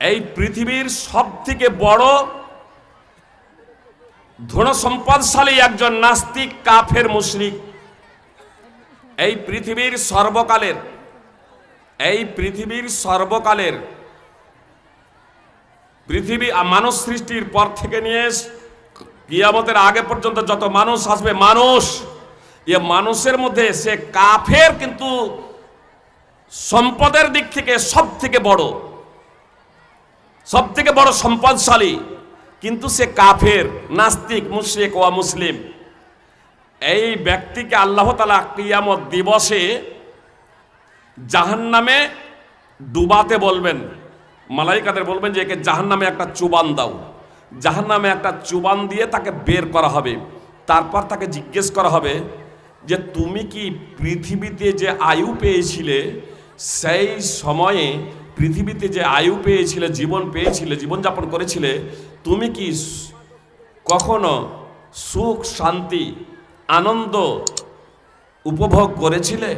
এই পৃথিবীর সব থেকে বড় ধন সম্পদশালী একজন নাস্তিক কাফের মুশরিক। এই পৃথিবীর সর্বকালের, এই পৃথিবীর সর্বকালের পৃথিবী মানুষ সৃষ্টির পর থেকে নিয়ে কিয়ামতের আগে পর্যন্ত যত মানুষ আসবে, মানুষ, এ মানুষের মধ্যে সে কাফের কিন্তু সম্পদের দিক থেকে সব থেকে বড়। সব থেকে বড় সম্পদশালী, কিন্তু সে কাফের, নাস্তিক, মুশরিক ওয়া মুসলিম। এই ব্যক্তিকে আল্লাহ তালা কিয়ামত দিবসে জাহান্নামে ডুবাতে বলবেন। মালাইকাদের বলবেন যে একে জাহান্নামে একটা চুবান দাও। জাহান্নামে একটা চুবান দিয়ে তাকে বের করা হবে। তারপর তাকে জিজ্ঞেস করা হবে যে, তুমি কি পৃথিবীতে যে আয়ু পেয়েছিলে, সেই সময়ে পৃথিবীতে যে আয়ু পেয়েছিলে, জীবন পেয়েছিলে, জীবনযাপন করেছিলে, তুমি কি কখনো সুখ, শান্তি, আনন্দ উপভোগ করেছিলে?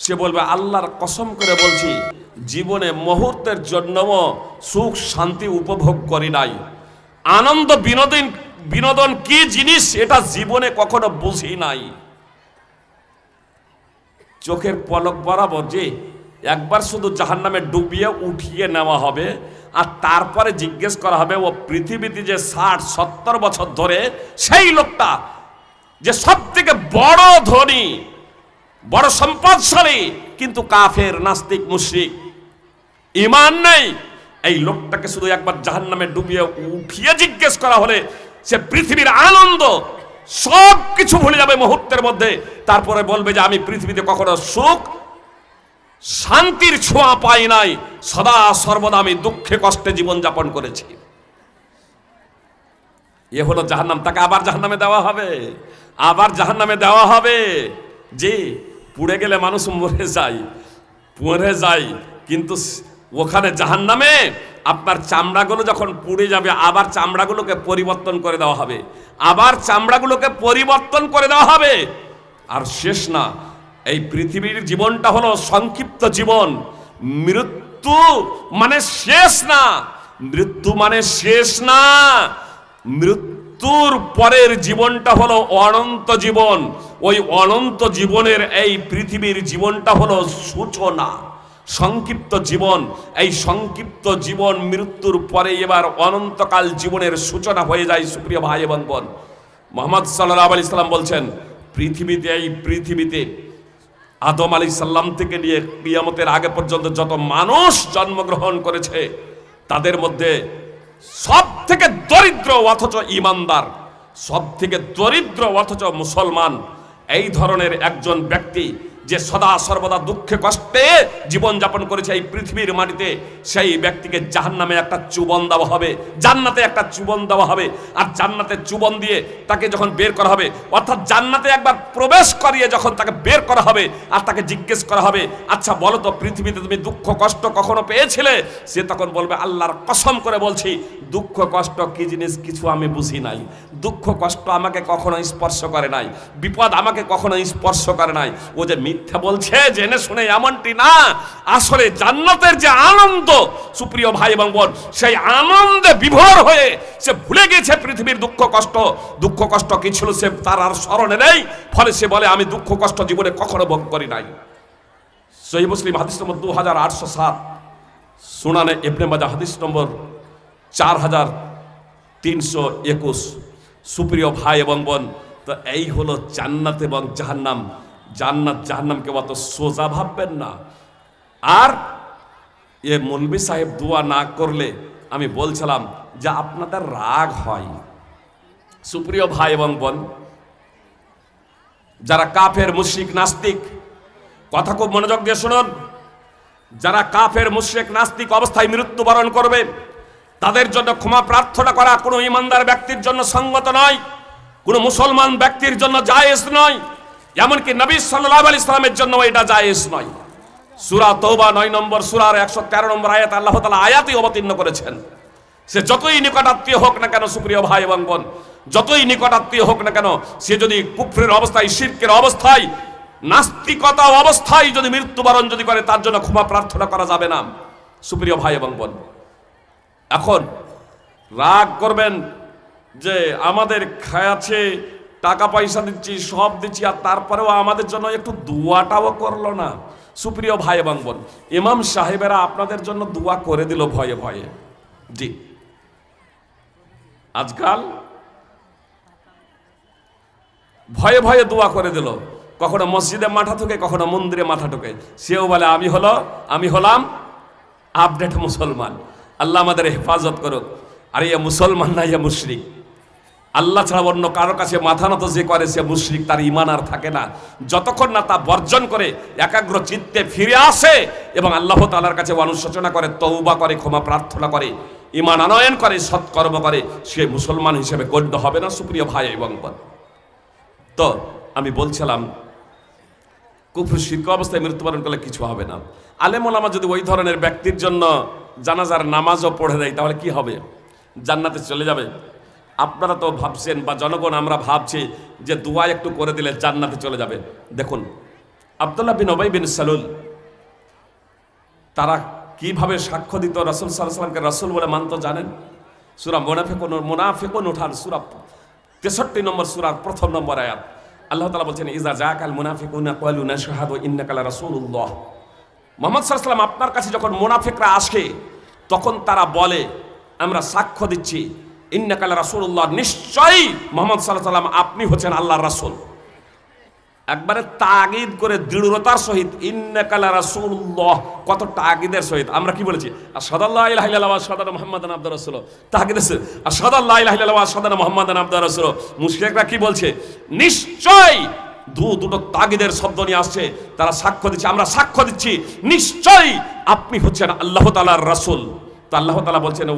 সে বলবে, আল্লাহর কসম করে বলছি, জীবনে মুহূর্তের জন্যও সুখ, শান্তি উপভোগ করি নাই। আনন্দ বিনোদন বিনোদন কি জিনিস, এটা জীবনে কখনো বুঝি নাই। চোখের পলক বরাবর যে একবার শুধু জাহান্নামে ডুবিয়ে উঠিয়ে নেওয়া হবে, আর তারপরে জিজ্ঞেস করা হবে, ও পৃথিবীতে যে ষাট, সত্তর বছর ধরে সেই লোকটা যে সব থেকে বড় ধনী, বড় সম্পদশালী, কিন্তু কাফের, নাস্তিক, মুশরিক ইমান নেই। এই লোকটাকে শুধু একবার জাহান্নামে ডুবিয়ে উঠিয়ে জিজ্ঞেস করা হলে সে পৃথিবীর আনন্দ সব কিছু ভুলে যাবে মুহূর্তের মধ্যে। তারপরে বলবে যে, আমি পৃথিবীতে কখনো সুখ শান্তির ছোঁয়া পাই নাই, সদা সর্বদা আমি দুঃখে কষ্টে জীবন যাপন করেছি। এ হলো জাহান্নাম, তাকে আবার জাহান্নামে দেওয়া হবে, আবার জাহান্নামে দেওয়া হবে। যে পুড়ে গেলে মানুষ মরে যায় মরে যায়, কিন্তু ওখানে জাহান্নামে আপনার চামড়াগুলো যখন পুড়ে যাবে, আবার চামড়াগুলোকে পরিবর্তন করে দেওয়া হবে। আবার চামড়াগুলোকে পরিবর্তন করে দেওয়া হবে। আর শেষ না এই পৃথিবীর জীবনটা হলো সংক্ষিপ্ত জীবন। মৃত্যু মানে শেষ না। মৃত্যু মানে শেষ না। মৃত্যুর পরের জীবনটা হলো অনন্ত জীবন। ওই অনন্ত জীবনের এই পৃথিবীর জীবনটা হলো সূচনা। সংক্ষিপ্ত জীবন। এই সংক্ষিপ্ত জীবন মৃত্যুর পরে এবার অনন্তকাল জীবনের সূচনা হয়ে যায়, সুপ্রিয় ভাই এবং বোন। মোহাম্মদ সাল্লাহ আলি সাল্লাম বলছেন, পৃথিবীতে, এই পৃথিবীতে আদম আলী সাল্লাম থেকে নিয়ে কিয়ামতের আগে পর্যন্ত যত মানুষ জন্মগ্রহণ করেছে, তাদের মধ্যে সব থেকে দরিদ্র অথচ ইমানদার সব থেকে দরিদ্র অথচ মুসলমান, এই ধরনের একজন ব্যক্তি যে সদা সর্বদা দুঃখে কষ্টে জীবনযাপন করেছে এই পৃথিবীর মাটিতে, সেই ব্যক্তিকে জাহান্নামে একটা চুবন দেওয়া হবে, জান্নাতে একটা চুবন দেওয়া হবে। আর জান্নাতে চুবন দিয়ে তাকে যখন বের করা হবে, অর্থাৎ জান্নাতে একবার প্রবেশ করিয়ে যখন তাকে বের করা হবে আর তাকে জিজ্ঞেস করা হবে আচ্ছা বলো তো, পৃথিবীতে তুমি দুঃখ, কষ্ট কখনো পেয়েছিলে? সে তখন বলবে, আল্লাহর কসম করে বলছি, দুঃখ, কষ্ট কি জিনিস কিছু আমি বুঝি নাই। দুঃখ, কষ্ট আমাকে কখনো স্পর্শ করে নাই। বিপদ আমাকে কখনো স্পর্শ করে নাই। ও যে মিথ্যা বলছে, জেনে শুনে এমনটি না। আসলে জান্নাতের যে আনন্দ, সুপ্রিয় ভাই এবং বোন, সেই আনন্দে বিভোর হয়ে সে ভুলে গেছে পৃথিবীর দুঃখ, কষ্ট। দুঃখ, কষ্ট কি ছিল সে তার আর স্মরণে নেই। ফলে সে বলে, আমি দুঃখ, কষ্ট জীবনে কখনো ভোগ করি নাই। সহি মুসলিম হাদিস নম্বর দু হাজার আটশো সাত, সুনানে ইবনে মাজা হাদিস নম্বর চার হাজার তিনশো একুশ। সুপ্রিয় ভাই এবং বোন, তো এই হলো জান্নাত এবং জাহান্নাম। জান্নাত জাহান্নামকে অত সোজা ভাববেন না। আর এ মলবি সাহেব দোয়া না করলে আমি বলছিলাম যে আপনাদের রাগ হয়। সুপ্রিয় ভাই এবং বোন, যারা কাফের, মুশরিক, নাস্তিক, কথা খুব মনোযোগ দিয়ে শুনুন। যারা কাফের, মুশরিক, নাস্তিক অবস্থায় মৃত্যুবরণ করবে, তাদের জন্য ক্ষমা প্রার্থনা করা কোনো ইমানদার ব্যক্তির জন্য সঙ্গত নয়, কোনো মুসলমান ব্যক্তির জন্য জায়েজ নয়। এমনকি নবী সাল্লাহ আলি ইসলামের জন্য এটা জায়েজ নয়। সুরা তৌবা নয় নম্বর, সুরার একশো তেরো নম্বর আয়াত আল্লাহ তালা আয়াতই অবতীর্ণ করেছেন। সে যতই নিকটাত্মীয় হোক না কেন, সুপ্রিয় ভাই এবং বোন, যতই নিকটাত্মীয় হোক না কেন, সে যদি কুফরের অবস্থায়, শিরকের অবস্থায়, নাস্তিকতা অবস্থায় যদি মৃত্যুবরণ যদি করে, তার জন্য ক্ষমা প্রার্থনা করা যাবে না, সুপ্রিয় ভাই এবং বোন। এখন রাগ করবেন যে আমাদের খায়াছে টাকা পয়সা দিচ্ছি সব দিচ্ছি, আর তারপরেও আমাদের জন্য একটু দুয়াটাও করল না। সুপ্রিয় ভাই এবং বোন, ইমাম সাহেবেরা আপনাদের জন্য দুয়া করে দিল ভয়ে ভয়ে। জি। আজকাল ভয়ে ভয়ে দোয়া করে দিল। কখনো মসজিদে মাথা ঠুকে কখনো মন্দিরে মাথা ঠুকে সেও বলে, আমি হলো, আমি হলাম আপডেট মুসলমান। আল্লাহ আমাদের হেফাজত করুক। আর ইয়ে মুসলমান না ইয়ে মুশরিক। আল্লাহ ছাড়া অন্য কারও কাছে মাথা নত যে করে সে মুশরিক, তার ইমান আর থাকে না। যতক্ষণ না তা বর্জন করে, একাগ্র চিত্তে ফিরে আসে এবং আল্লাহ তালার কাছে অনুশোচনা করে তৌবা করে, ক্ষমা প্রার্থনা করে ইমান আনয়ন করে, সৎকর্ম করে, সে মুসলমান হিসেবে গণ্য হবে না, সুপ্রিয় ভাই এবং বোন তো আমি বলছিলাম, কুফর শির্ক অবস্থায় মৃত্যুবরণ করলে কিছু হবে না। আলেম ওলামা যদি ওই ধরনের ব্যক্তির জন্য জানাজার নামাজও পড়ে দেয়, তাহলে কি হবে? জান্নাতে চলে যাবে? আপনারা তো ভাবছেন বা জনগণ আমরা ভাবছি যে দোয়া একটু করে দিলে জান্নাতে চলে যাবে। দেখুন, আবদুল্লাহ বিন ওবাই বিন সালুল, তারা কীভাবে সাক্ষ্য দিত রসুল সাল্লামকে রসুল বলে মানত জানেন, সুরা মোনাফেকুন মোনাফেকুন উঠান সুরা তেষট্টি নম্বর সুরার প্রথম নম্বর আয়াত। আল্লাহ তালা বলছেন ইজা জাকাল মুনাফিকুনা কয়লুনা শাহাদু ইন্নাকালা মোহাম্মদ সাল্লাম আপনার কাছে যখন মুনাফিকরা আসে, তখন তারা বলে, আমরা সাক্ষ্য দিচ্ছি ইন্নাকালা রাসূলুল্লাহ, নিশ্চয়ই মোহাম্মদ সাল্লাহ সাল্লাম আপনি হচ্ছেন আল্লাহর রাসূল। একবারে তাগিদ করে দৃঢ়তার সহিত ইন্নাকালা রাসূলুল্লাহ, কত তাগিদের সহিত। আমরা কি বলেছি? আর সদাল্লাহ ইলাহা ইল্লাল্লাহ সাদানা মুহাম্মাদান আবদুর রাসূল। তাগিদ আছে। আর সদাল্লাহ ইলাহা ইল্লাল্লাহ সাদানা মুহাম্মাদান আবদুর রাসূল। মুশরিকরা কি বলছে? নিশ্চয় দু, দুটো তাগিদের শব্দ নিয়ে আসছে, তারা সাক্ষ্য দিচ্ছে। আমরা সাক্ষ্য দিচ্ছি, নিশ্চয়ই আপনি হচ্ছেন আল্লাহ তাআলার রাসূল। তো আল্লাহ তাআলা বলছেন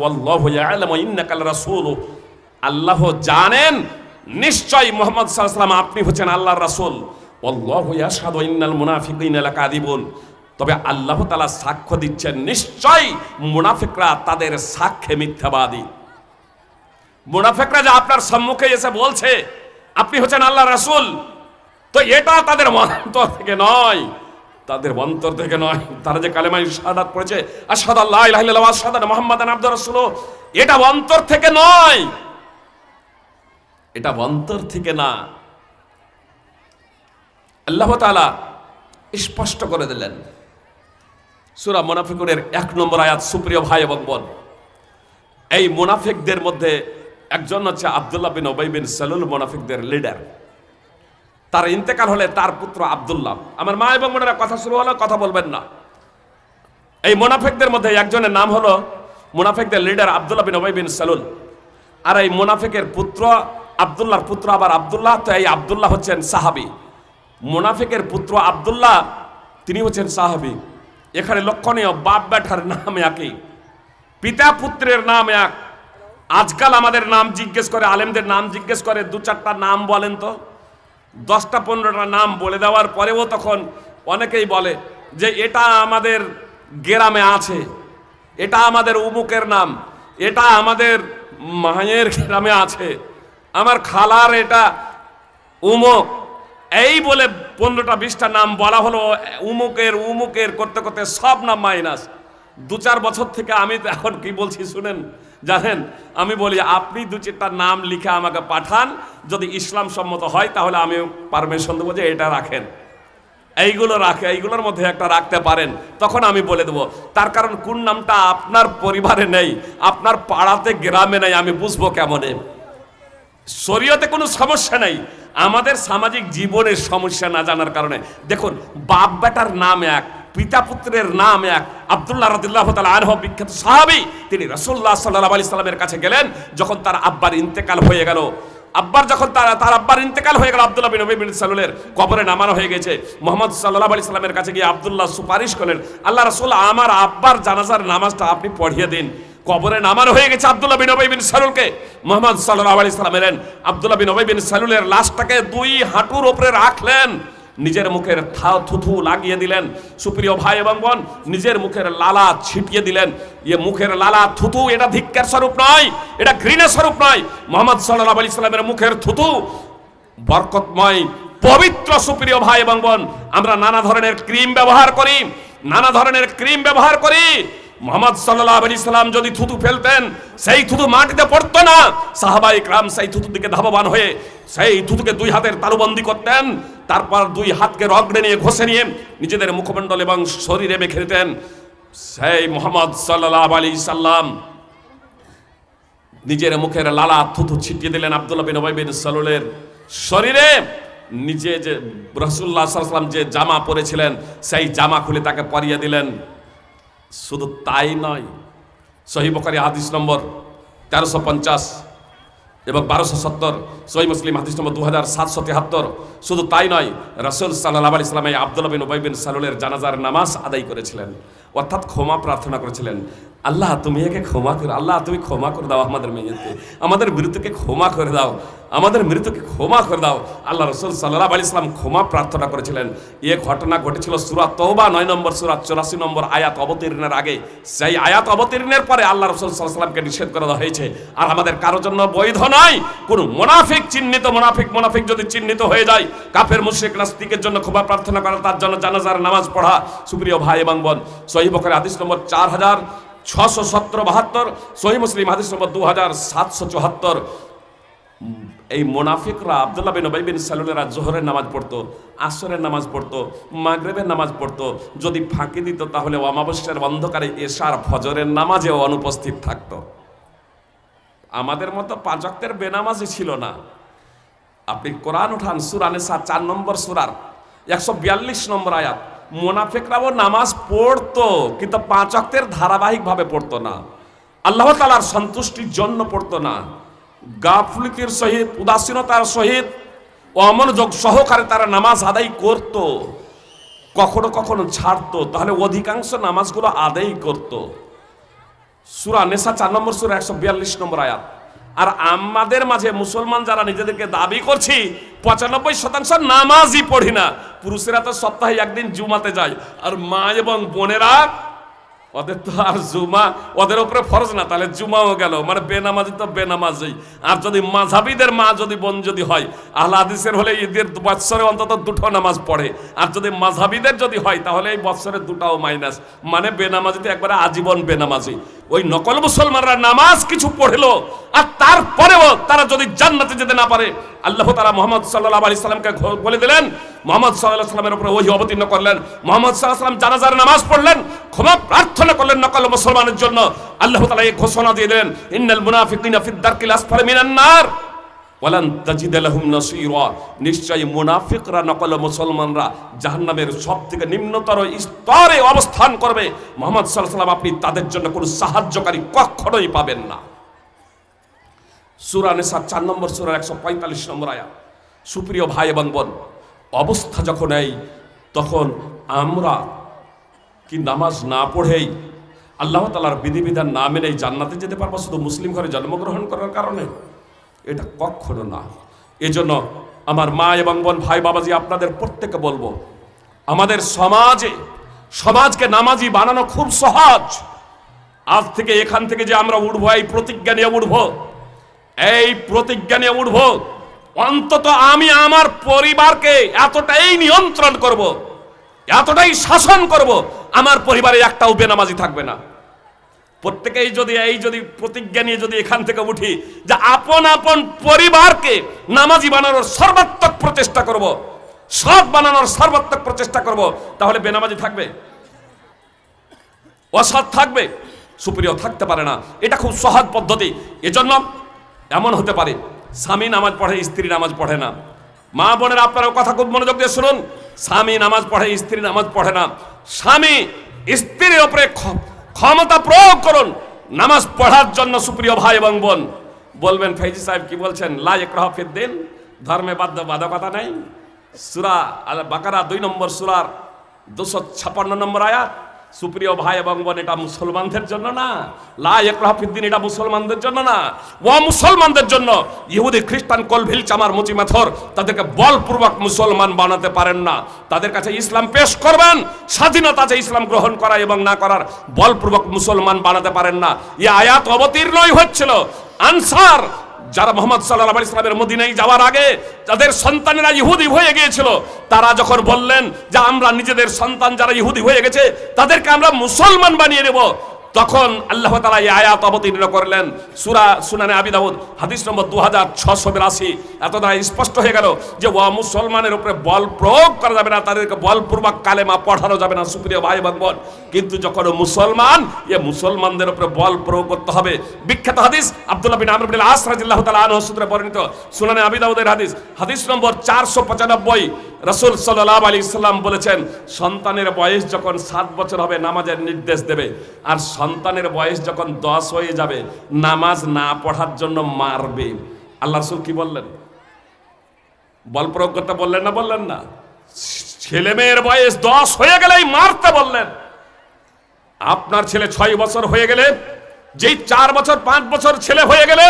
আল্লাহ জানেন নিশ্চয় মোহাম্মদ সাল্লাম আপনি হচ্ছেন আল্লাহর রাসূল। আল্লাহু লাকাযিবুন তবে আল্লাহ তাআলা সাক্ষ্য দিচ্ছেন নিশ্চয় মুনাফিকরা তাদের সাক্ষ্যে মিথ্যাবাদী। মুনাফিকরা যে আপনার সম্মুখে এসে বলছে, আপনি হচ্ছেন আল্লাহর রাসূল। তো এটা তাদের অন্তর থেকে নয়। তাদের অন্তর থেকে নয়। তারা যে কালেমাই শাহাদাত পড়েছে, আশহাদু আল্লা ইলাহা ইল্লাল্লাহ ওয়া আশহাদু আন্না মুহাম্মাদান আবদুর রাসূল এটা অন্তর থেকে নয়। এটা অন্তর থেকে না। আল্লাহ তাআলা স্পষ্ট করে দিলেন। সূরা মুনাফিকুনের এক নম্বর আয়াত, সুপ্রিয় ভাই এবং বোন, এই মুনাফিকদের মধ্যে একজন হচ্ছে আব্দুল্লাহ বিন ওবাই বিন সালুল মুনাফিকদের লিডার তার ইন্তেকাল হলে তার পুত্র আবদুল্লাহ। আমার মা এবং বোনেরা কথা শুরু হলো, কথা বলবেন না। এই মোনাফেকদের মধ্যে একজনের নাম হলো মুনাফিকদের লিডার আব্দুল্লাহ বিন ওবাই বিন সালুল। আর এই মোনাফেকের পুত্র আব্দুল্লাহর পুত্র আবার আব্দুল্লাহ, তো এই আব্দুল্লাহ হচ্ছেন সাহাবি। মোনাফেকের পুত্র আব্দুল্লাহ, তিনি হচ্ছেন সাহাবি। এখানে লক্ষণীয় বাপ ব্যাটার নাম একই। পিতা পুত্রের নাম এক। আজকাল আমাদের নাম জিজ্ঞেস করে, আলেমদের নাম জিজ্ঞেস করে দু চারটা নাম বলেন তো। দশটা পনেরোটা নাম বলে দেওয়ার পরেও তখন অনেকেই বলে যে এটা আমাদের গ্রামে আছে, এটা আমাদের উমুকের নাম, এটা আমাদের মায়ের গ্রামে আছে, আমার খালার এটা উমুক। এই বলে পনেরোটা বিশটা নাম বলা হলো, উমুকের উমুকের করতে করতে সব নাম মাইনাস। দু চার বছর থেকে আমি এখন কি বলছি শুনেন জানেন, আমি বলি, আপনি দু চারটা নাম লিখে আমাকে পাঠান, যদি ইসলাম সম্মত হয়, তাহলে আমি পারমিশন দেবো যে এটা রাখেন। এইগুলো রাখে, এইগুলোর মধ্যে একটা রাখতে পারেন। তখন আমি বলে দেবো, তার কারণ কোন নামটা আপনার পরিবারে নেই, আপনার পাড়াতে, গ্রামে নেই, আমি বুঝব কেমনে। শরীয়তে কোনো সমস্যা নেই। আমাদের সামাজিক জীবনের সমস্যা না জানার কারণে। দেখুন বাপ বেটার নাম এক পিতা পুত্রের নাম এক। আব্দুল্লাহ রদুল্লাহ তালা আনহ বিখ্যাত সাহাবি। তিনি রসুল্লাহ সাল্লাহ আলি সাল্লামের কাছে গেলেন, যখন তার আব্বার ইন্তেকাল হয়ে গেল। আব্বার যখন তার তার আব্বার ইন্তেকাল হয়ে গেল, আব্দুল্লাহ বিন বিন সালুলের কবরে নামানো হয়ে গেছে। মোহাম্মদ সাল্লাহ আলি সাল্লামের কাছে গিয়ে আব্দুল্লাহ সুপারিশ করলেন, আল্লাহ রসুল, আমার আব্বার জানাজার নামাজটা আপনি পড়িয়ে দিন। কবরে নামানো হয়ে গেছে আব্দুল্লাহ বিন ওবাই বিন সালুলকে। মোহাম্মদ সাল্লাল্লাহু আলাইহি সাল্লাম এলেন। আব্দুল্লাহ বিন ওবাই বিন সালুলের লাশটাকে দুই হাঁটুর উপরে রাখলেন। নিজের মুখের থা থুথু লাগিয়ে দিলেন। সুপ্রিয় ভাই এবং বোন, নিজের মুখের লালা ছিটিয়ে দিলেন। ইয়ে মুখের লালা থুথু, এটা ধিক্কার স্বরূপ নয়, এটা ঘৃণের স্বরূপ নয়। মোহাম্মদ সাল্লাল্লাহু আলাইহি সাল্লামের মুখের থুথু বরকতময়, পবিত্র সুপ্রিয় ভাই এবং বোন, আমরা নানা ধরনের ক্রিম ব্যবহার করি, নানা ধরনের ক্রিম ব্যবহার করি। মোহাম্মদ সাল্লাহ আলি সাল্লাম যদি থুতু ফেলতেন, সেই থুতু মাটিতে পড়তো না। সাহাবাই ক্রাম সেই থুতুর দিকে ধাবমান হয়ে সেই থুতুকে দুই হাতের তালুবন্দি করতেন, তারপর দুই হাতকে রগড়ে নিয়ে ঘষে নিয়ে নিজেদের মুখমণ্ডল এবং শরীরে মেখে দিতেন সেই মোহাম্মদ সাল্লাহ আলী সাল্লাম নিজের মুখের লালা থুথু ছিটিয়ে দিলেন আব্দুল্লাহ বিন ওবাই সালুলের শরীরে। নিজে যে রসুল্লাহ সাল্লাম যে জামা পরেছিলেন, সেই জামা খুলে তাকে পরিয়ে দিলেন। শুধু তাই নয়, সহি বকারি হাদিস নম্বর তেরোশো পঞ্চাশ এবং বারোশো সত্তর, সহি মুসলিম হাদিস নম্বর দু হাজার সাতশো তেহাত্তর। শুধু তাই নয়, রসুল সাল্লাহ আলি ইসলামে আব্দুল বিন ওবাই বিন সালুলের জানাজার নামাজ আদায় করেছিলেন, অর্থাৎ ক্ষমা প্রার্থনা করেছিলেন। আল্লাহ, তুমি একে ক্ষমা করে, আল্লাহ, তুমি ক্ষমা করে দাও আমাদের মেয়েকে। আমাদের মৃত্যুকে ক্ষমা করে দাও। আমাদের মৃত্যুকে ক্ষমা করে দাও। আল্লাহ রসুল সাল্লাহ আলি ইসলাম ক্ষমা প্রার্থনা করেছিলেন। এ ঘটনা ঘটেছিল সুরাত তহবা নয় নম্বর সুরাত চৌরাশি নম্বর আয়াত অবতীর্ণের আগে। সেই আয়াত অবতীর্ণের পরে আল্লাহ রসুল সাল্লামকে নিষেধ করে দেওয়া হয়েছে। আর আমাদের কারোর জন্য বৈধ নয়। কোন মোনাফিক, চিহ্নিত মোনাফিক মোনাফিক যদি চিহ্নিত হয়ে যায়, কাফের, মুশ্রিক, নাস্তিকের জন্য ক্ষমা প্রার্থনা করা তার জন্য জানাজার নামাজ পড়া। সুপ্রিয় ভাই এবং বোন সহি বকরে নম্বর চার হাজার ছশো সতেরো বাহাত্তর, সহি মুসলিম হাদিস নম্বর দু হাজার সাতশো চুয়াত্তর। এই মোনাফিকরা আবদুল্লাহ বিন ওবাই বিন সালুলেরা জোহরের নামাজ পড়তো, আসরের নামাজ পড়তো, মাগরেবের নামাজ পড়তো। যদি ফাঁকি দিত তাহলে অমাবস্যার অন্ধকারে এশার ফজরের নামাজেও অনুপস্থিত থাকতো। আমাদের মতো পাঁচকের বেনামাজি ছিল না। আপনি কোরআন উঠান সুরানে সা চার নম্বর সুরার, একশো বিয়াল্লিশ নম্বর আয়াত। মোনাফেকরাও নামাজ পড়তো, কিন্তু পাঁচ অক্টের ধারাবাহিকভাবে পড়তো না। আল্লাহ তালার সন্তুষ্টির জন্য পড়তো না। গাফলিতির সহিত, উদাসীনতার সহিত, অমনোযোগ সহকারে তারা নামাজ আদায় করত। কখনো কখনো ছাড়তো, তাহলে অধিকাংশ নামাজগুলো আদায় করতো। সুরা নেশা চার নম্বর সুরা একশো বিয়াল্লিশ নম্বর আয়াত। আর আমাদের মাঝে মুসলমান যারা নিজেদেরকে দাবি করছি, পঁচানব্বই শতাংশ নামাজই পড়ি না। পুরুষেরা তো সপ্তাহে একদিন জুমাতে যায়। আর মা এবং বোনেরা ওদের তো আর জুমা, ওদের উপরে ফরজ না, তাহলে জুমাও গেল। মানে বেনামাজি তো বেনামাজি। আর যদি মাঝাবিদের মা যদি বোন যদি হয়, আহলা হাদিসের হলে ঈদের বৎসরে অন্তত দুটো নামাজ পড়ে। আর যদি মাঝাবিদের যদি হয়, তাহলে এই বৎসরে দুটাও মাইনাস। মানে বেনামাজিতে একবারে আজীবন বেনামাজি। ওই নকল মুসলমানরা নামাজ কিছু পড়ল, আর তারপরেও তারা যদি জান্নাতে যেতে না পারে আল্লাহ তারা মোহাম্মদ সাল্লাহ আলি সাল্লামকে বলে দিলেন, মোহাম্মদ সাল্লাহ সাল্লামের উপরে ওহি অবতীর্ণ করলেন, মোহাম্মদ সাল্লাহ সাল্লাম জানাজার নামাজ পড়লেন, ক্ষমা প্রার্থনা করলেন নকল মুসলমানের জন্য। আল্লাহ তালা এই ঘোষণা দিয়ে দিলেন, ইন্নাল মুনাফিকিনা ফিদ দারকিল আসফালি মিনান নার, ওয়ালান তাজিদ লাহুম নাসীরা। নিশ্চয়ই মুনাফিকরা, নকল মুসলমানরা জাহান্নামের সব থেকে নিম্নতর স্তরে অবস্থান করবে। মোহাম্মদ সাল্লাল্লাহু আলাইহি আপনি তাদের জন্য কোনো সাহায্যকারী কখনোই পাবেন না। সূরা সাত চার নম্বর সূরার একশো পঁয়তাল্লিশ নম্বর আয়াত। সুপ্রিয় ভাই এবং বোন, অবস্থা যখন এই, তখন আমরা কি নামাজ না পড়েই আল্লাহ তালার বিধিবিধান না মেনেই জান্নাতে যেতে পারব, শুধু মুসলিম ঘরে জন্মগ্রহণ করার কারণে? এটা কখনো না। এজন্য আমার মা এবং বোন, ভাই, বাবাজি, আপনাদের প্রত্যেকে বলব, আমাদের সমাজে, সমাজকে নামাজি বানানো খুব সহজ। আজ থেকে এখান থেকে যে আমরা উঠবো, এই প্রতিজ্ঞা নিয়ে উঠবো এই প্রতিজ্ঞা নিয়ে উঠবো অন্তত আমি আমার পরিবারকে এতটাই নিয়ন্ত্রণ করব। এতটাই শাসন করব, আমার পরিবারে একটাও বেনামাজি থাকবে না প্রত্যেকেই যদি এই যদি প্রতিজ্ঞা নিয়ে যদি এখান থেকে উঠি যে আপন আপন পরিবারকে নামাজি বানানোর সর্বাত্মক প্রচেষ্টা করব। সৎ বানানোর সর্বাত্মক প্রচেষ্টা করব, তাহলে বেনামাজি থাকবে অসৎ থাকবে সুপ্রিয় থাকতে পারে না এটা খুব সহজ পদ্ধতি এজন্য এমন হতে পারে, স্বামী নামাজ পড়ে, স্ত্রী নামাজ পড়ে না। মা বোনের আপনারাও কথা খুব মনোযোগ দিয়ে শুনুন। স্বামী নামাজ পড়ে, স্ত্রী নামাজ পড়ে না। স্বামী স্ত্রীর ওপরে ক্ষমতা প্রয়োগ করুন। নামাজ পড়ার জন্য সুপ্রিয় ভাই এবং বোন, বলবেন, ফৈজি সাহেব কি বলছেন? লা ইকরাহ ফিদ্দিন ধর্মে বাধ্য বাধকতা নেই। সুরা আল বাকারা দুই নম্বর সুরার দুশো ছাপান্ন নম্বর আয়াত সুপ্রিয় ভাই এবং বোন, এটা মুসলমানদের জন্য না। লা একরাফিদ্দিন এটা মুসলমানদের জন্য না। ও মুসলমানদের জন্য ইহুদি, খ্রিস্টান, কলভিল, চামার, মুচি, মাথর, তাদেরকে বলপূর্বক মুসলমান বানাতে পারেন না। তাদের কাছে ইসলাম পেশ করবেন, স্বাধীনতা আছে ইসলাম গ্রহণ করা এবং না করার বলপূর্বক মুসলমান বানাতে পারেন না। এই আয়াত অবতীর্ণই হচ্ছিল। আনসার যারা মোহাম্মদ সাল্লাহ ইসলামের মদিনায় যাওয়ার আগে যাদের সন্তানেরা ইহুদি হয়ে গিয়েছিল, তারা যখন বললেন যে আমরা নিজেদের সন্তান যারা ইহুদি হয়ে গেছে, তাদেরকে আমরা মুসলমান বানিয়ে নেব তখন আল্লাহ তালা এই আয়াত অবতীর্ণ করলেন। সুরা সুনানে আবি দাউদ, হাদিস নম্বর দু হাজার ছশো বিরাশি। এত দ্বারা স্পষ্ট হয়ে গেল যে ও মুসলমানের উপরে বল প্রয়োগ করা যাবে না, তাদেরকে বলপূর্বক কালেমা পড়ানো যাবে না, সুপ্রিয় ভাই এবং কিন্তু যখন মুসলমান, এ মুসলমানদের উপরে বল প্রয়োগ করতে হবে। বিখ্যাত হাদিস আব্দুল্লাহ বিন আমর বিন আস রাদিয়াল্লাহু তাআলা আনহু সূত্রে বর্ণিত। সুনানে আবি দাউদের হাদিস হাদিস নম্বর চারশো পঁচানব্বই। রসুল সাল্লাহ আলী ইসলাম বলেছেন, সন্তানের বয়স যখন সাত বছর হবে, নামাজের নির্দেশ দেবে। আর সন্তানের বয়স যখন দশ হয়ে যাবে, নামাজ না পড়ার জন্য মারবে। আল্লাহ রসুল কি বললেন? বল প্রয়োগ করতে বললেন না বললেন না? ছেলে মেয়ের বয়স দশ হয়ে গেলেই মারতে বললেন। আপনার ছেলে ছয় বছর হয়ে গেলে, যেই চার বছর, পাঁচ বছর ছেলে হয়ে গেলে,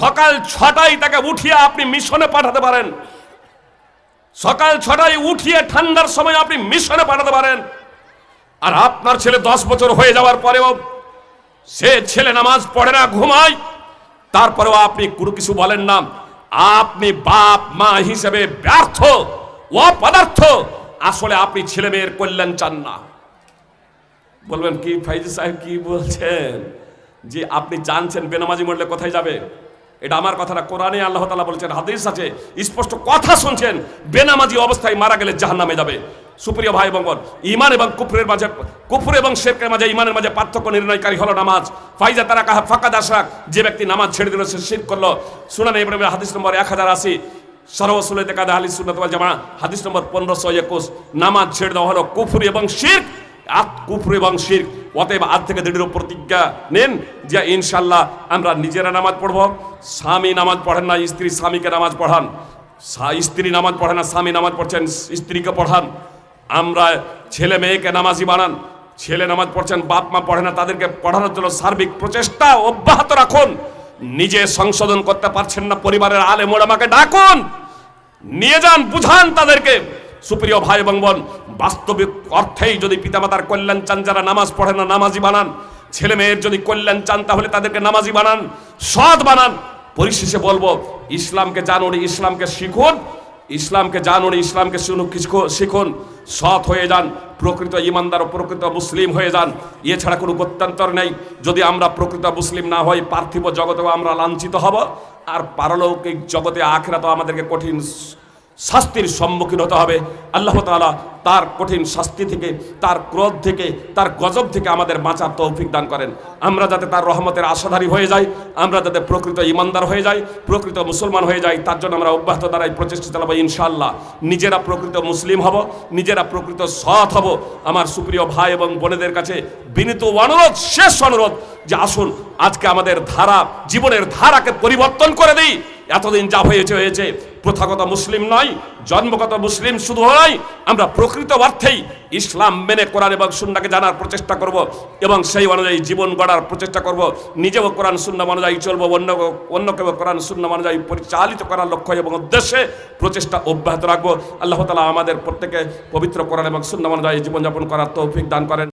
সকাল ছটায় তাকে উঠিয়ে আপনি মিশনে পাঠাতে পারেন। সকাল ছটায় উঠিয়ে ঠান্ডার সময় আপনি মিশনে পাঠাতে পারেন। আর আপনার ছেলে দশ বছর হয়ে যাওয়ার পরেও সে ছেলে নামাজ পড়ে না, ঘুমায়। তারপরেও আপনি কোনো কিছু বলেন না। আপনি বাপ, মা হিসেবে ব্যর্থ, অপদার্থ। আসলে আপনি ছেলে মেয়ের কল্যাণ চান না। বলবেন কি ফাইজি সাহেব কি বলছেন? যে আপনি জানছেন বেনামাজি মরলে কোথায় যাবে? এটা আমার কথা না কোরআনে আল্লাহ তালা বলছেন, হাদিস আছে, স্পষ্ট কথা শুনছেন, বেনামাজি অবস্থায় মারা গেলে জাহান নামে যাবে। সুপ্রিয় ভাই এবং ইমান এবং কুফরের মাঝে কুফর এবং শেরকের মাঝে ইমানের মাঝে পার্থক্য নির্ণয়কারী হলো নামাজ। ফাইজা তারা কাহা ফাঁকা দাসাক যে ব্যক্তি নামাজ ছেড়ে দিল, সে শির করল। সুনানে ইব্রাহিমের হাদিস নম্বর এক হাজার আশি সর্বসুলেতে কাদা আলী সুন্নত জামা হাদিস নম্বর পনেরোশো একুশ, নামাজ ছেড়ে দেওয়া হলো কুফরি এবং শির্ক। আত কুফর এবং শির অতএব আজ থেকে দৃঢ় প্রতিজ্ঞা নেন যে ইনশাল্লাহ আমরা নিজেরা নামাজ পড়ব। স্বামী নামাজ পড়েন না, স্ত্রী স্বামীকে নামাজ পড়ান। স্ত্রী নামাজ পড়ে না, স্বামী নামাজ পড়ছেন, স্ত্রীকে পড়ান। আমরা ছেলে মেয়েকে নামাজি বানান, ছেলে নামাজ পড়ছেন, বাপ মা পড়ে না, তাদেরকে পড়ানোর জন্য সার্বিক প্রচেষ্টা অব্যাহত রাখুন। নিজে সংশোধন করতে পারছেন না, পরিবারের আলে মোড়ামাকে ডাকুন। নিয়ে যান, বুঝান তাদেরকে। সুপ্রিয় ভাই এবং বোন, বাস্তবিক অর্থেই যদি পিতামাতার কল্যাণ চান, যারা নামাজ পড়ে না, নামাজি বানান, ছেলে মেয়ের যদি কল্যাণ চান, তাহলে তাদেরকে নামাজি বানান, সৎ বানান। পরিশেষে বলব, ইসলামকে জানুন, ইসলামকে শিখুন, ইসলামকে জানুন, ইসলামকে শিখুন, সৎ হয়ে যান, প্রকৃত ইমানদার ও প্রকৃত মুসলিম হয়ে যান। এছাড়া কোনো গত্যান্তর নেই, যদি আমরা প্রকৃত মুসলিম না হই, পার্থিব জগতেও আমরা লাঞ্ছিত হব, আর পারলৌকিক জগতে আখেরাতেও আমাদেরকে কঠিন শাস্তির সম্মুখীন হতে হবে। আল্লাহ তাআলা তার কঠিন শাস্তি থেকে, তার ক্রোধ থেকে, তার গজব থেকে আমাদের বাঁচার তৌফিক দান করেন। আমরা যাতে তার রহমতের আশাধারী হয়ে যাই, আমরা যাতে প্রকৃত ইমানদার হয়ে যাই, প্রকৃত মুসলমান হয়ে যাই, তার জন্য আমরা অব্যাহত দ্বারাই প্রচেষ্টা চালাবো ইনশাল্লাহ নিজেরা প্রকৃত মুসলিম হব, নিজেরা প্রকৃত সৎ হব। আমার সুপ্রিয় ভাই এবং বোনেদের কাছে বিনীত অনুরোধ, শেষ অনুরোধ যে আসুন আজকে আমাদের ধারা, জীবনের ধারাকে পরিবর্তন করে দিই। এতদিন যা হয়েছে হয়েছে। প্রথাগত মুসলিম নয়, জন্মগত মুসলিম শুধু নয়, আমরা প্রকৃত অর্থেই ইসলাম মেনে কোরআন এবং সুন্নাকে জানার প্রচেষ্টা করব এবং সেই অনুযায়ী জীবন গড়ার প্রচেষ্টা করব। নিজেও কোরআন শূন্য অনুযায়ী চলবো, অন্য অন্যকেও কোরআন শূন্য অনুযায়ী পরিচালিত করার লক্ষ্য এবং উদ্দেশ্যে প্রচেষ্টা অব্যাহত রাখব। আল্লাহ তালা আমাদের প্রত্যেকে পবিত্র কোরআন এবং শূন্য অনুযায়ী জীবনযাপন করার তৌফিক দান করেন।